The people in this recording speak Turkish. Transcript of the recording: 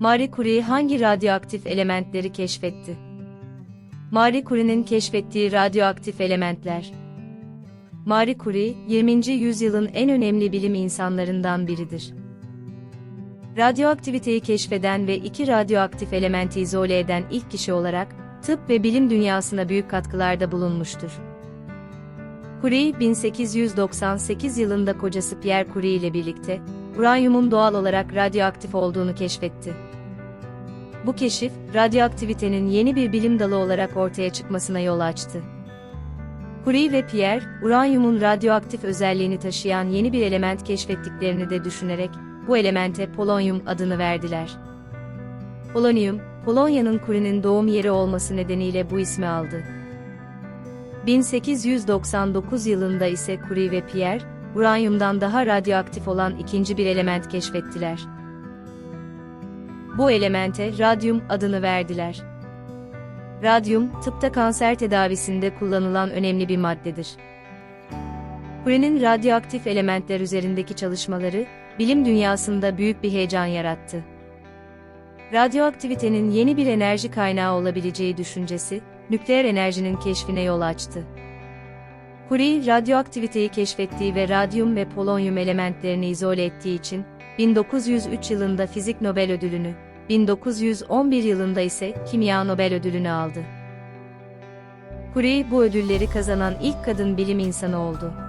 Marie Curie hangi radyoaktif elementleri keşfetti? Marie Curie'nin keşfettiği radyoaktif elementler. Marie Curie, 20. yüzyılın en önemli bilim insanlarından biridir. Radyoaktiviteyi keşfeden ve iki radyoaktif elementi izole eden ilk kişi olarak, tıp ve bilim dünyasına büyük katkılarda bulunmuştur. Curie, 1898 yılında kocası Pierre Curie ile birlikte, uranyumun doğal olarak radyoaktif olduğunu keşfetti. Bu keşif, radyoaktivitenin yeni bir bilim dalı olarak ortaya çıkmasına yol açtı. Curie ve Pierre, uranyumun radyoaktif özelliğini taşıyan yeni bir element keşfettiklerini de düşünerek, bu elemente polonyum adını verdiler. Polonyum, Polonya'nın Curie'nin doğum yeri olması nedeniyle bu ismi aldı. 1899 yılında ise Curie ve Pierre, uranyumdan daha radyoaktif olan ikinci bir element keşfettiler. Bu elemente radyum adını verdiler. Radyum, tıpta kanser tedavisinde kullanılan önemli bir maddedir. Curie'nin radyoaktif elementler üzerindeki çalışmaları, bilim dünyasında büyük bir heyecan yarattı. Radyoaktivitenin yeni bir enerji kaynağı olabileceği düşüncesi, nükleer enerjinin keşfine yol açtı. Curie, radyoaktiviteyi keşfettiği ve radyum ve polonyum elementlerini izole ettiği için, 1903 yılında Fizik Nobel Ödülünü, 1911 yılında ise Kimya Nobel Ödülünü aldı. Curie bu ödülleri kazanan ilk kadın bilim insanı oldu.